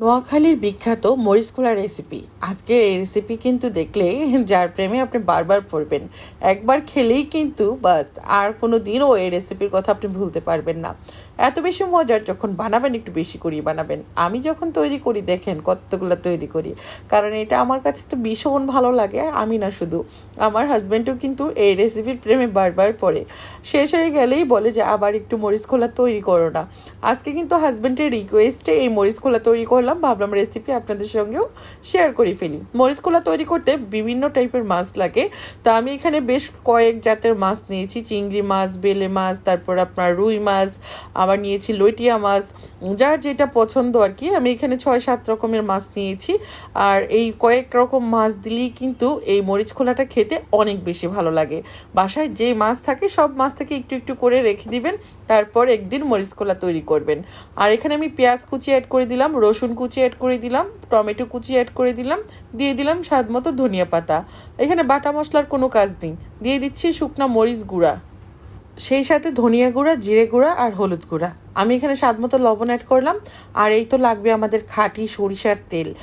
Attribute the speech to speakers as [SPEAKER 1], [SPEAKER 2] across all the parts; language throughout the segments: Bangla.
[SPEAKER 1] নোয়াখালীর বিখ্যাত মরিচ খোলা রেসিপি আজকে এই রেসিপি কিন্তু দেখলে যার প্রেমে আপনি বারবার পড়বেন। একবার খেলেই কিন্তু বাস, আর কোনো দিনও এই রেসিপির কথা আপনি ভুলতে পারবেন না। এত বেশি মজার যখন বানাবেন, একটু বেশি করিয়ে বানাবেন। আমি যখন তৈরি করি, দেখেন কতগুলো তৈরি করি। কারণ এটা আমার কাছে তো ভীষণ ভালো লাগে, আমি না শুধু। আমার হাজব্যান্ডও কিন্তু এই রেসিপির প্রেমে বারবার পড়ে। শেষ হয়ে গেলেই বলে যে, আবার একটু মরিচ খোলা তৈরি করো না। আজকে কিন্তু হাজব্যান্ডের রিকোয়েস্টে এই মরিচ খোলা তৈরি করলাম। ভাবলাম রেসিপি আপনাদের সঙ্গেও শেয়ার করে ফেলি। মরিচ খোলা তৈরি করতে বিভিন্ন টাইপের মাছ লাগে। তা আমি এখানে বেশ কয়েক জাতের মাছ নিয়েছি। চিংড়ি মাছ, বেলে মাছ, তারপর আপনার রুই মাছ আবার নিয়েছি, লইটিয়া মাছ যার যেটা পছন্দ আর কি, আমি এখানে ছয়, সাত রকমের মাছ নিয়েছি। আর এই কয়েক রকম মাছ দিলেই কিন্তু এই মরিচ খোলাটা খেতে অনেক বেশি ভালো লাগে। বাসায় যে মাছ থাকে, সব মাছ থেকে একটু একটু করে রেখে দিবেন, তারপর একদিন মরিচ খোলা তৈরি করবেন। আর এখানে আমি পেঁয়াজ কুচি অ্যাড করে দিলাম, রসুন কুচি অ্যাড করে দিলাম, টমেটো কুচি অ্যাড করে দিলাম, দিয়ে দিলাম স্বাদ মতো ধনিয়া পাতা। এখানে বাটা মশলার কোনো কাজ নেই, দিয়ে দিচ্ছি শুকনা মরিচ গুঁড়া। সেই সাথে ধনিয়া গুঁড়া, জিরে গুঁড়া আর হলুদ গুঁড়া। আমি এখানে স্বাদ মতো লবণ অ্যাড করলাম। আর এই তো লাগবে আমাদের খাঁটি সরিষার তেল।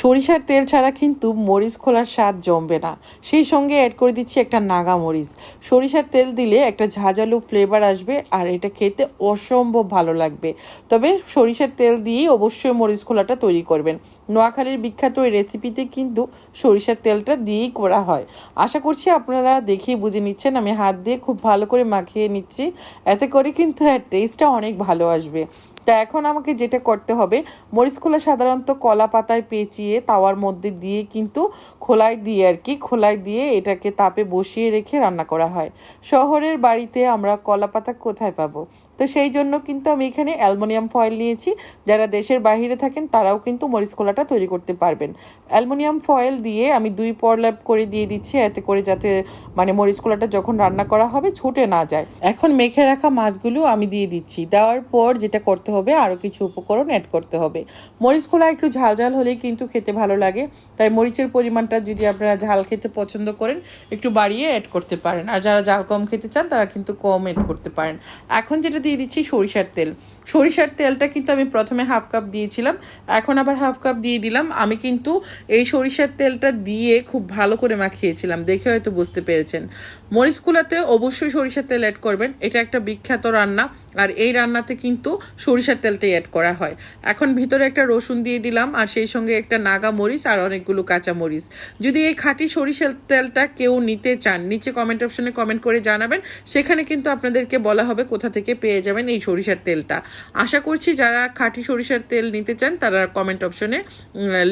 [SPEAKER 1] সরিষার তেল ছাড়া কিন্তু মরিচ খোলার স্বাদ জমবে না। সেই সঙ্গে অ্যাড করে দিচ্ছি একটা নাগা মরিচ। সরিষার তেল দিলে একটা ঝাঁঝালু ফ্লেভার আসবে আর এটা খেতে অসম্ভব ভালো লাগবে। তবে সরিষার তেল দিয়েই অবশ্যই মরিচ খোলাটা তৈরি করবেন। নোয়াখালীর বিখ্যাত এই রেসিপিতে কিন্তু সরিষার তেলটা দিয়েই করা হয়। আশা করছি আপনারা দেখেই বুঝে নিচ্ছেন, আমি হাত দিয়ে খুব ভালো করে মাখিয়ে নিচ্ছি। এতে করে কিন্তু এর টেস্টটা অনেক ভালো আসবে। তা এখন আমাকে যেটা করতে হবে, মরিচ খোলা সাধারণত কলা পাতায় পেঁচিয়ে তাওয়ার মধ্যে দিয়ে কিন্তু খোলায় দিয়ে আর কি, খোলায় দিয়ে এটাকে তাপে বসিয়ে রেখে রান্না করা হয়। শহরের বাড়িতে আমরা কলা পাতা কোথায় পাবো? তো সেই জন্য কিন্তু আমি এখানে অ্যালমোনিয়াম ফয়েল নিয়েছি। যারা দেশের বাইরে থাকেন তারাও কিন্তু মরিচ খোলাটা তৈরি করতে পারবেন। অ্যালমোনিয়াম ফয়েল দিয়ে আমি দুই পরল্যাপ করে দিয়ে দিচ্ছি, এতে করে যাতে মানে মরিচ খোলাটা যখন রান্না করা হবে, ছুটে না যায়। এখন মেখে রাখা মাছগুলো আমি দিয়ে দিচ্ছি। দেওয়ার পর যেটা করতে হবে, আরও কিছু উপকরণ অ্যাড করতে হবে। মরিচ খোলা একটু ঝাল ঝাল হলেই কিন্তু খেতে ভালো লাগে। তাই মরিচের পরিমাণটা যদি আপনারা ঝাল খেতে পছন্দ করেন, একটু বাড়িয়ে অ্যাড করতে পারেন। আর যারা ঝাল কম খেতে চান, তারা কিন্তু কম অ্যাড করতে পারেন। এখন যেটা দিয়ে দিচ্ছি সরিষার তেল। সরিষার তেলটা কিন্তু আমি প্রথমে হাফ কাপ দিয়েছিলাম। এখন আবার হাফ কাপ দিয়ে দিলাম। আমি কিন্তু এই সরিষার তেলটা দিয়ে খুব ভালো করে মাখিয়েছিলাম। দেখে হয়তো বুঝতে পেরেছেন। মরিচ কুলাতে অবশ্যই সরিষার তেল অ্যাড করবেন। এটা একটা বিখ্যাত রান্না। আর এই রান্নাতে কিন্তু সরিষার তেলটাই অ্যাড করা হয়। এখন ভিতরে একটা রসুন দিয়ে দিলাম, আর সেই সঙ্গে একটা নাগা মরিচ আর অনেকগুলো কাঁচা মরিচ। যদি এই খাঁটি সরিষার তেলটা কেউ নিতে চান, নিচে কমেন্ট অপশনে কমেন্ট করে জানাবেন। সেখানে কিন্তু আপনাদেরকে বলা হবে কোথা থেকে পেয়ে যাবেন এই সরিষার তেলটা। আশা করছি যারা খাঁটি সরিষার তেল নিতে চান, তারা কমেন্ট অপশনে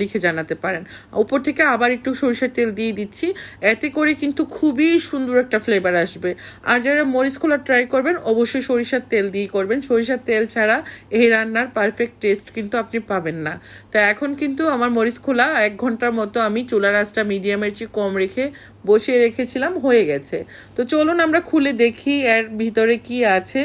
[SPEAKER 1] লিখে জানাতে পারেন। উপর থেকে আবার একটু সরিষার তেল দিয়ে দিচ্ছি। এতে করে কিন্তু খুবই সুন্দর একটা ফ্লেভার আসবে। আর যারা মরিচ খোলা ট্রাই করবেন, অবশ্যই সরিষার তেল দিয়ে করবেন। সরিষার তেল ছাড়া এই রান্নার পারফেক্ট টেস্ট কিন্তু আপনি পাবেন না। তো এখন কিন্তু আমার মরিচ খোলা, এক ঘণ্টার মতো আমি চুলার আঁচটা মিডিয়ামের চেয়ে কম রেখে বসিয়ে রেখেছিলাম, হয়ে গেছে। তো চলুন আমরা খুলে দেখি এর ভিতরে কি আছে।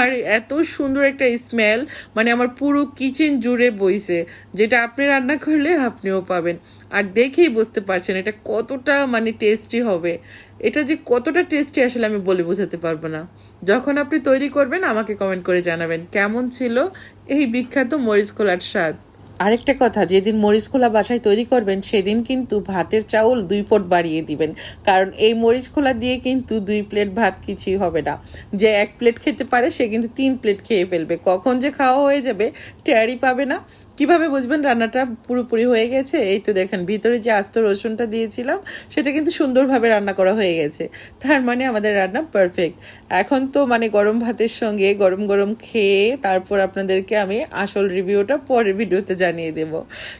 [SPEAKER 1] আর এত সুন্দর একটা স্মেল মানে আমার পুরো কিচেন জুড়ে বইছে, যেটা আপনি রান্না করলে আপনিও পাবেন। আর দেখেই বুঝতে পারছেন এটা কতটা মানে টেস্টি হবে। এটা যে কতটা টেস্টি আসলে আমি বলে বোঝাতে পারব না। যখন আপনি তৈরি করবেন, আমাকে কমেন্ট করে জানাবেন, কেমন ছিল এই বিখ্যাত মরিচ খোলার স্বাদ? আরেকটা কথা, যেদিন মরিচ খোলা বাসায় তৈরি করবেন, সেদিন কিন্তু ভাতের চাউল দুই পট বাড়িয়ে দিবেন। কারণ এই মরিচ খোলা দিয়ে কিন্তু দুই প্লেট ভাত কিছুই হবে না। যে এক প্লেট খেতে পারে, সে কিন্তু তিন প্লেট খেয়ে ফেলবে। কখন যে খাওয়া হয়ে যাবে টেয়ারি পাবে না। কীভাবে বুঝবেন রান্নাটা পুরোপুরি হয়ে গেছে? এই তো দেখেন, ভিতরে যে আস্ত রসুনটা দিয়েছিলাম, সেটা কিন্তু সুন্দরভাবে রান্না করা হয়ে গেছে। তার মানে আমাদের রান্না পারফেক্ট এখন তো মানে গরম ভাতের সঙ্গে গরম গরম খেয়ে তারপর আপনাদেরকে আমি আসল রিভিউটা পরের ভিডিওতে জানিয়ে দেব।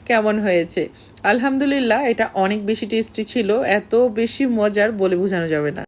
[SPEAKER 1] কেমন হয়েছে? আলহামদুলিল্লাহ, এটা অনেক বেশি টেস্টি ছিল, এত বেশি মজার বলে বোঝানো যাবে না।